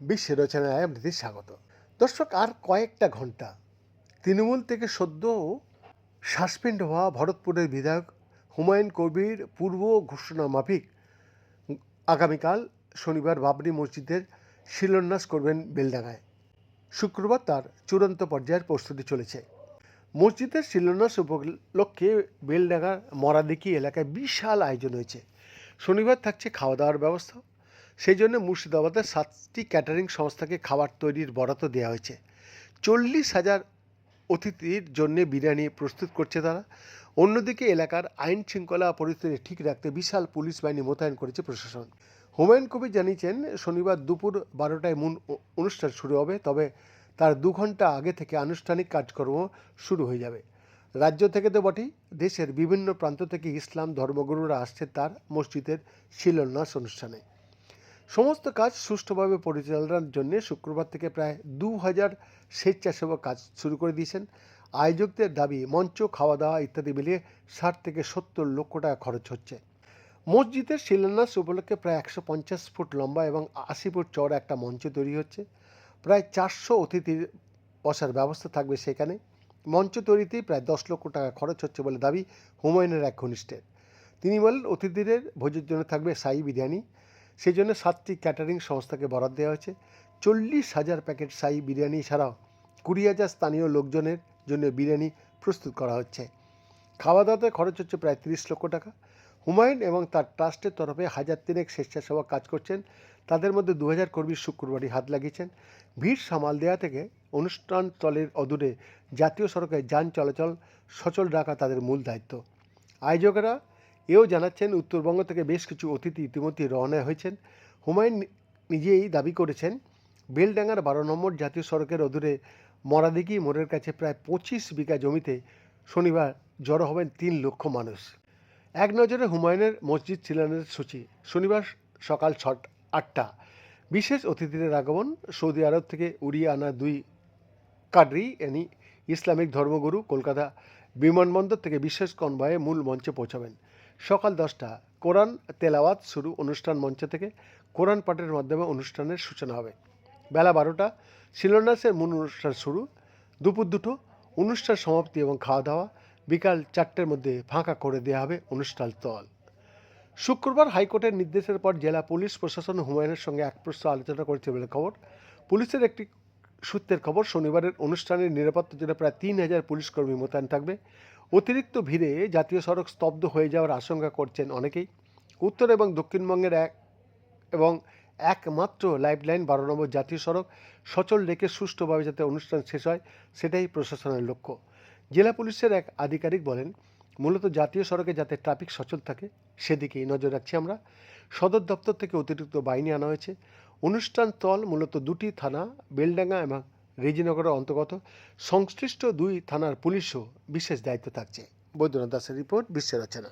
বিশ্বের রচনায় আপনাদের স্বাগত। দর্শক, আর কয়েকটা ঘণ্টা। তৃণমূল থেকে সদ্য সাসপেন্ড হওয়া ভরতপুরের বিধায়ক হুমায়ুন কবির পূর্ব ঘোষণা মাফিক আগামীকাল শনিবার বাবরি মসজিদের শিলান্যাস করবেন বেলডাঙ্গায়। শুক্রবার তার চূড়ান্ত পর্যায়ের প্রস্তুতি চলেছে। মসজিদের শিলান্যাস উপলক্ষে বেলডাঙ্গার মরাদিকি এলাকায় বিশাল আয়োজন হয়েছে। শনিবার থাকছে খাওয়া দাওয়ার ব্যবস্থা। সেই জন্য মুর্শিদাবাদের সাতটি ক্যাটারিং সংস্থাকে খাবার তৈরির বরাত দেওয়া হয়েছে। চল্লিশ হাজার অতিথির জন্য বিরিয়ানি প্রস্তুত করছে তারা। অন্যদিকে এলাকার আইন শৃঙ্খলা পরিস্থিতি ঠিক রাখতে বিশাল পুলিশ বাহিনী মোতায়েন করেছে প্রশাসন। হুমায়ুন কবির জানিয়েছেন, শনিবার দুপুর বারোটায় মূল অনুষ্ঠান শুরু হবে। তবে তার দু ঘণ্টা আগে থেকে আনুষ্ঠানিক কাজকর্ম শুরু হয়ে যাবে। রাজ্য থেকে তো বটেই, দেশের বিভিন্ন প্রান্ত থেকে ইসলাম ধর্মগুরুরা আসছে তার মসজিদের শিলান্যাস অনুষ্ঠানে। সমস্ত কাজ সুষ্ঠুভাবে পরিচালনার জন্য শুক্রবার থেকে প্রায় দু হাজার স্বেচ্ছাসেবক কাজ শুরু করে দিয়েছেন। আয়োজকদের দাবি, মঞ্চ খাওয়া দাওয়া ইত্যাদি মিলিয়ে ষাট থেকে সত্তর লক্ষ টাকা খরচ হচ্ছে। মসজিদের শিলান্যাস উপলক্ষে প্রায় একশো পঞ্চাশ ফুট লম্বা এবং আশি ফুট চওড়া একটা মঞ্চ তৈরি হচ্ছে। প্রায় চারশো অতিথির বসার ব্যবস্থা থাকবে সেখানে। মঞ্চ তৈরিতেই প্রায় দশ লক্ষ টাকা খরচ হচ্ছে বলে দাবি হুমায়ুনের এক ঘনিষ্ঠের। তিনি বলেন, অতিথিদের ভোজের জন্য থাকবে সাই বিরিয়ানি। সেই জন্য সাতটি ক্যাটারিং সংস্থাকে বরাদ দেওয়া হয়েছে। চল্লিশ হাজার প্যাকেট সাই বিরিয়ানি ছাড়াও কুড়ি হাজার স্থানীয় লোকজনের জন্য বিরিয়ানি প্রস্তুত করা হচ্ছে। খাওয়া দাওয়াতে খরচ হচ্ছে প্রায় তিরিশ লক্ষ টাকা। হুমায়ুন এবং তার ট্রাস্টের তরফে হাজার তিনেক স্বেচ্ছাসেবক কাজ করছেন। তাদের মধ্যে দু হাজার কর্মী শুক্রবারই হাত লাগিয়েছেন। ভিড় সামাল দেওয়া থেকে অনুষ্ঠান স্থলের অদূরে জাতীয় সড়কে যান চলাচল সচল রাখা তাদের মূল দায়িত্ব। আয়োজকেরা এও জানাচ্ছেন, উত্তরবঙ্গ থেকে বেশ কিছু অতিথি ইতিমধ্যে রওনা হয়েছেন। হুমায়ুন নিজেই দাবি করেছেন, বেলডাঙ্গার বারো নম্বর জাতীয় সড়কের অদূরে মরাদিঘি মোড়ের কাছে প্রায় পঁচিশ বিঘা জমিতে শনিবার জড়ো হবেন তিন লক্ষ মানুষ। এক নজরে হুমায়ুনের মসজিদ শিলান্যাস সূচি। শনিবার সকাল ছট আটটা। বিশেষ অতিথিদের আগমন, সৌদি আরব থেকে উড়িয়ে আনা দুই কাডরি, এনি ইসলামিক ধর্মগুরু কলকাতা বিমানবন্দর থেকে বিশেষ কনভয়ে মূল মঞ্চে পৌঁছাবেন। সকাল দশটা, কোরআন তেলাওয়াত শুরু অনুষ্ঠান মঞ্চ থেকে। কোরআন পাঠের মাধ্যমে অনুষ্ঠানের সূচনা হবে। বেলা বারোটা, শিলান্যাসের মূল অনুষ্ঠান শুরু। দুপুর দুটো, অনুষ্ঠান সমাপ্তি এবং খাওয়া দাওয়া। বিকাল চারটের মধ্যে ফাঁকা করে দেওয়া হবে অনুষ্ঠান স্থল শুক্রবার হাইকোর্টের নির্দেশের পর জেলা পুলিশ প্রশাসন হুমায়ুনের সঙ্গে এক প্রশ্ন আলোচনা করেছে বলে খবর। পুলিশের একটি সূত্রের খবর, শনিবারের অনুষ্ঠানের নিরাপত্তার জন্য প্রায় তিন হাজার পুলিশ কর্মী মোতায়েন থাকবে। অতিরিক্ত ভিড়ে জাতীয় সড়ক স্তব্ধ হয়ে যাওয়ার আশঙ্কা করছেন অনেকেই। উত্তর এবং দক্ষিণবঙ্গের এক এবং একমাত্র লাইফলাইন বারো নম্বর জাতীয় সড়ক সচল রেখে সুষ্ঠুভাবে যাতে অনুষ্ঠান শেষ হয়, সেটাই প্রশাসনের লক্ষ্য। জেলা পুলিশের এক আধিকারিক বলেন, মূলত জাতীয় সড়কে যাতে ট্রাফিক সচল থাকে, সেদিকেই নজর রাখছি আমরা। সদর দপ্তর থেকে অতিরিক্ত বাহিনী আনা হয়েছে। অনুষ্ঠান স্থল মূলত দুটি থানা, বেলডাঙ্গা এবং রেজিনগরের অন্তর্গত। সংশ্লিষ্ট দুই থানার পুলিশও বিশেষ দায়িত্ব থাকছে। বৈদ্যনাথ দাসের রিপোর্ট, বিশ্বের রচনা